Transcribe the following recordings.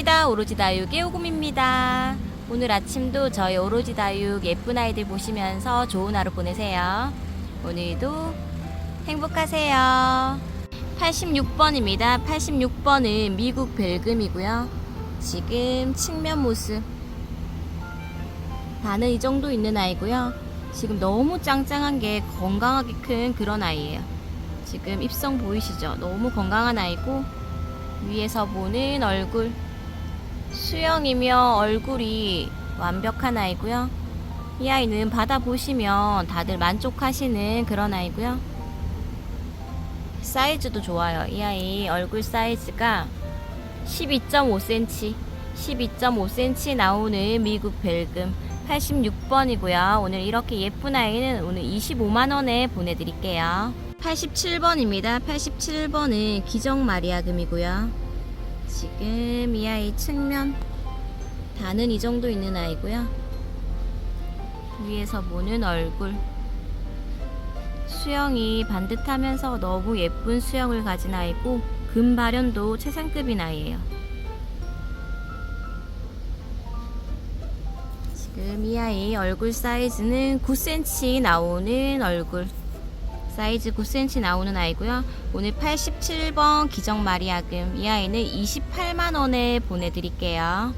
오로지 다육 의 오금입니다. 오늘 아침도 저희 오로지 다육 예쁜 아이들 보시면서 좋은 하루 보내세요. 오늘도 행복하세요. 86번입니다. 86번은 미국 벨금이고요. 지금 측면 모습. 반은 이 정도 있는 아이고요. 지금 너무 짱짱한 게 건강하게 큰 그런 아이예요. 지금 입성 보이시죠? 너무 건강한 아이고 위에서 보는 얼굴 수영이며 얼굴이 완벽한 아이고요. 이 아이는 받아보시면 다들 만족하시는 그런 아이고요. 사이즈도 좋아요. 이 아이 얼굴 사이즈가 12.5cm, 12.5cm 나오는 미국 벨금 86번이고요. 오늘 이렇게 예쁜 아이는 오늘 25만원에 보내드릴게요. 87번입니다. 87번은 기정 마리아금이고요. 지금 이 아이 측면 단은 이 정도 있는 아이고요. 위에서 보는 얼굴 수영이 반듯하면서 너무 예쁜 수영을 가진 아이고 금 발현도 최상급인 아이예요. 지금 이 아이 얼굴 사이즈는 9cm 나오는 얼굴 사이즈 9cm 나오는 아이고요. 오늘 87번 기정 마리아금 이 아이는 28만 원에 보내드릴게요.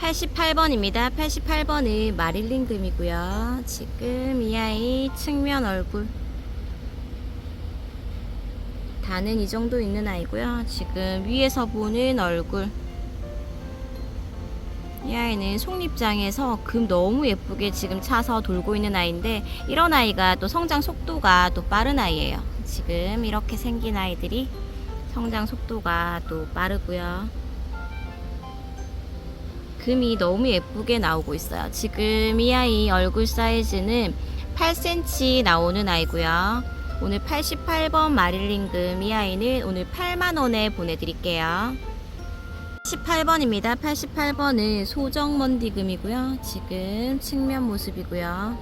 88번입니다. 88번은 마릴린 금이고요. 지금 이 아이 측면 얼굴 단은 이 정도 있는 아이고요. 지금 위에서 보는 얼굴 이 아이는 속립장에서 금 너무 예쁘게 지금 차서 돌고 있는 아이인데 이런 아이가 또 성장 속도가 또 빠른 아이예요. 지금 이렇게 생긴 아이들이 성장 속도가 또 빠르고요. 금이 너무 예쁘게 나오고 있어요. 지금 이 아이 얼굴 사이즈는 8cm 나오는 아이고요. 오늘 88번 마릴린 금 이 아이는 오늘 8만원에 보내드릴게요. 88번입니다. 88번은 소정먼디금이고요. 지금 측면 모습이고요.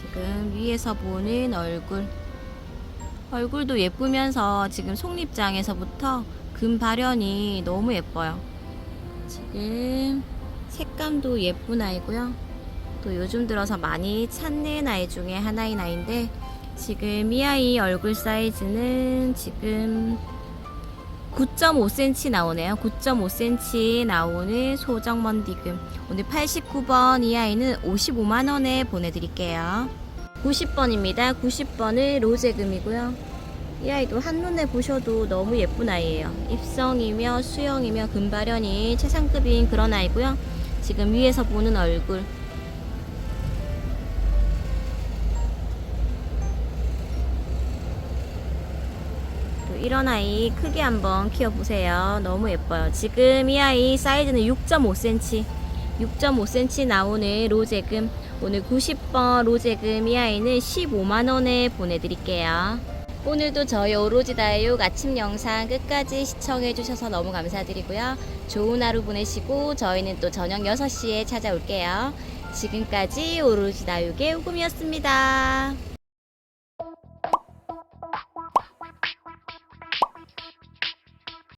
지금 위에서 보는 얼굴. 얼굴도 예쁘면서 지금 속립장에서부터 금 발현이 너무 예뻐요. 지금 색감도 예쁜 아이고요. 또 요즘 들어서 많이 찾는 아이 중에 하나인 아이인데 지금 이 아이 얼굴 사이즈는 지금 9.5cm 나오네요. 9.5cm 나오는 소정먼디금. 오늘 89번 이 아이는 55만원에 보내드릴게요. 90번입니다. 90번은 로제금이고요. 이 아이도 한눈에 보셔도 너무 예쁜 아이예요. 입성이며 수영이며 금발현이 최상급인 그런 아이고요. 지금 위에서 보는 얼굴 이런 아이 크게 한번 키워보세요. 너무 예뻐요. 지금 이 아이 사이즈는 6.5cm, 6.5cm 나오는 로제금. 오늘 90번 로제금 이 아이는 15만원에 보내드릴게요. 오늘도 저희 오로지 다육 아침 영상 끝까지 시청해주셔서 너무 감사드리고요. 좋은 하루 보내시고 저희는 또 저녁 6시에 찾아올게요. 지금까지 오로지 다육의 우금이었습니다.